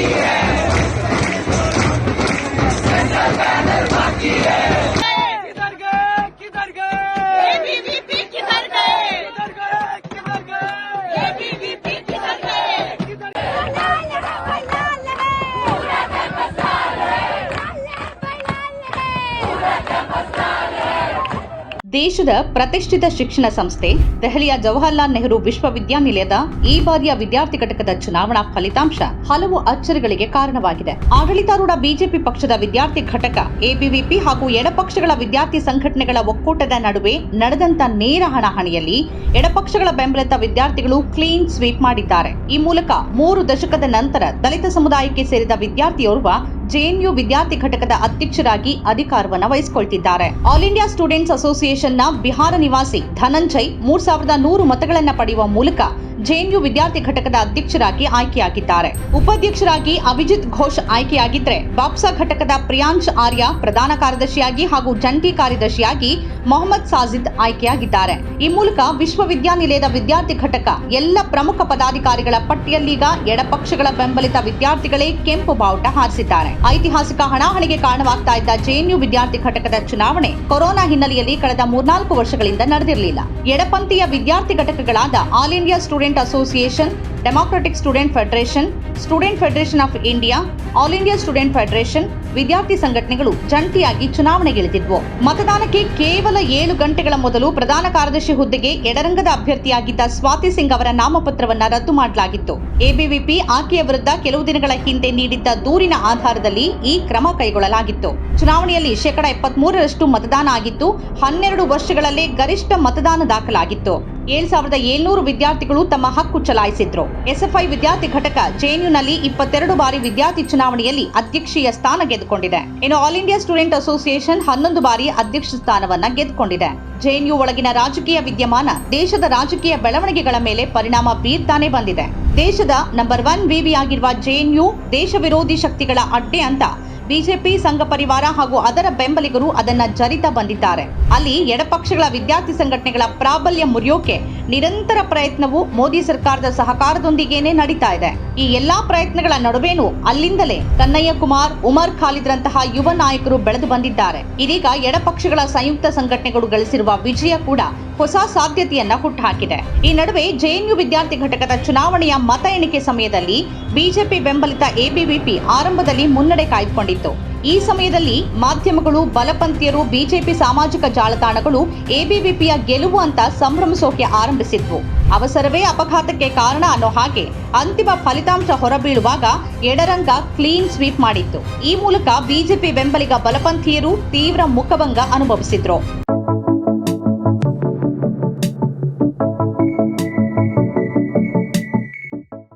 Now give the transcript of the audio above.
Yes! Send! ದೇಶದ ಪ್ರತಿಷ್ಠಿತ ಶಿಕ್ಷಣ ಸಂಸ್ಥೆ, ದೆಹಲಿಯ ಜವಾಹರ್ಲಾಲ್ ನೆಹರು ವಿಶ್ವವಿದ್ಯಾನಿಲಯದ ಈ ಬಾರಿಯ ವಿದ್ಯಾರ್ಥಿ ಘಟಕದ ಚುನಾವಣಾ ಫಲಿತಾಂಶ ಹಲವು ಅಚ್ಚರಿಗಳಿಗೆ ಕಾರಣವಾಗಿದೆ. ಆಡಳಿತಾರೂಢ ಬಿಜೆಪಿ ಪಕ್ಷದ ವಿದ್ಯಾರ್ಥಿ ಘಟಕ, ಎಬಿವಿಪಿ ಹಾಗೂ ಎಡಪಕ್ಷಗಳ ವಿದ್ಯಾರ್ಥಿ ಸಂಘಟನೆಗಳ ಒಕ್ಕೂಟದ ನಡುವೆ ನಡೆದಂತ ನೇರ ಹಣಾಹಣಿಯಲ್ಲಿ ಎಡಪಕ್ಷಗಳ ಬೆಂಬಲಿತ ವಿದ್ಯಾರ್ಥಿಗಳು ಕ್ಲೀನ್ ಸ್ವೀಪ್ ಮಾಡಿದ್ದಾರೆ. ಈ ಮೂಲಕ ಮೂರು ದಶಕದ ನಂತರ ದಲಿತ ಸಮುದಾಯಕ್ಕೆ ಸೇರಿದ ವಿದ್ಯಾರ್ಥಿಯೋರ್ವ ಜೆಎನ್ಯು ವಿದ್ಯಾರ್ಥಿ ಘಟಕದ ಅಧ್ಯಕ್ಷರಾಗಿ ಅಧಿಕಾರವನ್ನು ವಹಿಸಿಕೊಳ್ತಿದ್ದಾರೆ. ಆಲ್ ಇಂಡಿಯಾ ಸ್ಟೂಡೆಂಟ್ಸ್ ಅಸೋಸಿಯೇಷನ್ನ ಬಿಹಾರ ನಿವಾಸಿ ಧನಂಜಯ್ ಮೂರ್ ಸಾವಿರದ ನೂರು ಮತಗಳನ್ನು ಪಡೆಯುವ ಮೂಲಕ ಜೆಎನ್ಯು ವಿದ್ಯಾರ್ಥಿ ಘಟಕದ ಅಧ್ಯಕ್ಷರಾಗಿ ಆಯ್ಕೆಯಾಗಿದ್ದಾರೆ. ಉಪಾಧ್ಯಕ್ಷರಾಗಿ ಅಭಿಜಿತ್ ಘೋಷ್ ಆಯ್ಕೆಯಾಗಿದ್ದರೆ ಬಾಪ್ಸಾ ಘಟಕದ ಪ್ರಿಯಾಂಶ್ ಆರ್ಯ ಪ್ರಧಾನ ಕಾರ್ಯದರ್ಶಿಯಾಗಿ ಹಾಗೂ ಜಂಟಿ ಕಾರ್ಯದರ್ಶಿಯಾಗಿ ಮೊಹಮ್ಮದ್ ಸಾಜಿದ್ ಆಯ್ಕೆಯಾಗಿದ್ದಾರೆ. ಈ ಮೂಲಕ ವಿಶ್ವವಿದ್ಯಾನಿಲಯದ ವಿದ್ಯಾರ್ಥಿ ಘಟಕ ಎಲ್ಲ ಪ್ರಮುಖ ಪದಾಧಿಕಾರಿಗಳ ಪಟ್ಟಿಯಲ್ಲೀಗ ಎಡಪಕ್ಷಗಳ ಬೆಂಬಲಿತ ವಿದ್ಯಾರ್ಥಿಗಳೇ ಕೆಂಪು ಬಾವುಟ ಹಾರಿಸಿದ್ದಾರೆ. ಐತಿಹಾಸಿಕ ಹಣಾಹಣಿಗೆ ಕಾರಣವಾಗ್ತಾ ಇದ್ದ ಜೆಎನ್ಯು ವಿದ್ಯಾರ್ಥಿ ಘಟಕದ ಚುನಾವಣೆ ಕೊರೋನಾ ಹಿನ್ನೆಲೆಯಲ್ಲಿ ಕಳೆದ ಮೂರ್ನಾಲ್ಕು ವರ್ಷಗಳಿಂದ ನಡೆದಿರಲಿಲ್ಲ. ಎಡಪಂಥೀಯ ವಿದ್ಯಾರ್ಥಿ ಘಟಕಗಳಾದ all India student association democratic student federation student federation of India all India student federation ವಿದ್ಯಾರ್ಥಿ ಸಂಘಟನೆಗಳು ಜಂಟಿಯಾಗಿ ಚುನಾವಣೆಗಿಳಿದಿದ್ವು ಮತದಾನಕ್ಕೆ ಕೇವಲ ಏಳು ಗಂಟೆಗಳ ಮೊದಲು ಪ್ರಧಾನ ಕಾರ್ಯದರ್ಶಿ ಹುದ್ದೆಗೆ ಎಡರಂಗದ ಅಭ್ಯರ್ಥಿಯಾಗಿದ್ದ ಸ್ವಾತಿ ಸಿಂಗ್ ಅವರ ನಾಮಪತ್ರವನ್ನು ರದ್ದು ಮಾಡಲಾಗಿತ್ತು. ಎಬಿವಿಪಿ ಆಕೆಯ ವಿರುದ್ಧ ಕೆಲವು ದಿನಗಳ ಹಿಂದೆ ನೀಡಿದ್ದ ದೂರಿನ ಆಧಾರದಲ್ಲಿ ಈ ಕ್ರಮ ಕೈಗೊಳ್ಳಲಾಗಿತ್ತು. ಚುನಾವಣೆಯಲ್ಲಿ ಶೇಕಡ ಎಪ್ಪತ್ಮೂರರಷ್ಟು ಮತದಾನ ಆಗಿತ್ತು ಹನ್ನೆರಡು ವರ್ಷಗಳಲ್ಲೇ ಗರಿಷ್ಠ ಮತದಾನ ದಾಖಲಾಗಿತ್ತು. ಏಳು ಸಾವಿರದ ಏಳ್ನೂರು ವಿದ್ಯಾರ್ಥಿಗಳು ತಮ್ಮ ಹಕ್ಕು ಚಲಾಯಿಸಿದ್ರು. ಎಸ್ಎಫ್ಐ ವಿದ್ಯಾರ್ಥಿ ಘಟಕ ಜೆಎನ್ಯುನಲ್ಲಿ ಇಪ್ಪತ್ತೆರಡು ಬಾರಿ ವಿದ್ಯಾರ್ಥಿ ಚುನಾವಣೆಯಲ್ಲಿ ಅಧ್ಯಕ್ಷೀಯ ಸ್ಥಾನ ಗೆದ್ದುಕೊಂಡಿದೆ. ಇನ್ನು ಆಲ್ ಇಂಡಿಯಾ ಸ್ಟೂಡೆಂಟ್ ಅಸೋಸಿಯೇಷನ್ ಹನ್ನೊಂದು ಬಾರಿ ಅಧ್ಯಕ್ಷ ಸ್ಥಾನವನ್ನ ಗೆದ್ದುಕೊಂಡಿದೆ. ಜೆಎನ್ಯು ಒಳಗಿನ ರಾಜಕೀಯ ವಿದ್ಯಮಾನ ದೇಶದ ರಾಜಕೀಯ ಬೆಳವಣಿಗೆಗಳ ಮೇಲೆ ಪರಿಣಾಮ ಬೀರ್ತಾನೆ ಬಂದಿದೆ. ದೇಶದ ನಂಬರ್ ಒನ್ ವಿವಿ ಆಗಿರುವ ಜೆಎನ್ಯು ದೇಶ ವಿರೋಧಿ ಶಕ್ತಿಗಳ ಅಡ್ಡೆ ಅಂತ ಬಿಜೆಪಿ ಸಂಘ ಪರಿವಾರ ಹಾಗೂ ಅದರ ಬೆಂಬಲಿಗರು ಅದನ್ನ ಜರಿತ ಬಂದಿದ್ದಾರೆ. ಅಲ್ಲಿ ಎಡಪಕ್ಷಗಳ ವಿದ್ಯಾರ್ಥಿ ಸಂಘಟನೆಗಳ ಪ್ರಾಬಲ್ಯ ಮುರಿಯೋಕೆ ನಿರಂತರ ಪ್ರಯತ್ನವು ಮೋದಿ ಸರ್ಕಾರದ ಸಹಕಾರದೊಂದಿಗೇನೆ ನಡೀತಾ ಇದೆ. ಈ ಎಲ್ಲಾ ಪ್ರಯತ್ನಗಳ ನಡುವೆನೂ ಅಲ್ಲಿಂದಲೇ ಕನ್ನಯ್ಯ ಕುಮಾರ್, ಉಮರ್ ಖಾಲಿದ್ರಂತಹ ಯುವ ನಾಯಕರು ಬೆಳೆದು ಬಂದಿದ್ದಾರೆ. ಇದೀಗ ಎಡಪಕ್ಷಗಳ ಸಂಯುಕ್ತ ಸಂಘಟನೆಗಳು ಗಳಿಸಿರುವ ವಿಜಯ ಕೂಡ ಹೊಸ ಸಾಧ್ಯತೆಯನ್ನ ಹುಟ್ಟುಹಾಕಿದೆ. ಈ ನಡುವೆ ಜೆಎನ್ಯು ವಿದ್ಯಾರ್ಥಿ ಘಟಕದ ಚುನಾವಣೆಯ ಮತ ಎಣಿಕೆ ಸಮಯದಲ್ಲಿ ಬಿಜೆಪಿ ಬೆಂಬಲಿತ ಎಬಿವಿಪಿ ಆರಂಭದಲ್ಲಿ ಮುನ್ನಡೆ ಈ ಸಮಯದಲ್ಲಿ ಮಾಧ್ಯಮಗಳು, ಬಲಪಂಥೀಯರು, ಬಿಜೆಪಿ ಸಾಮಾಜಿಕ ಜಾಲತಾಣಗಳು, ಎಬಿವಿಪಿಯ ಗೆಲುವು ಅಂತ ಸಂಭ್ರಮಿಸೋಕೆ ಆರಂಭಿಸಿದ್ವು. ಅವಸರವೇ ಅಪಘಾತಕ್ಕೆ ಕಾರಣ ಅನ್ನೋ ಹಾಗೆ ಅಂತಿಮ ಫಲಿತಾಂಶ ಹೊರಬೀಳುವಾಗ ಎಡರಂಗ ಕ್ಲೀನ್ ಸ್ವೀಪ್ ಮಾಡಿತ್ತು. ಈ ಮೂಲಕ ಬಿಜೆಪಿ ಬೆಂಬಲಿಗ ಬಲಪಂಥೀಯರು ತೀವ್ರ ಮುಖಭಂಗ ಅನುಭವಿಸಿದ್ರು.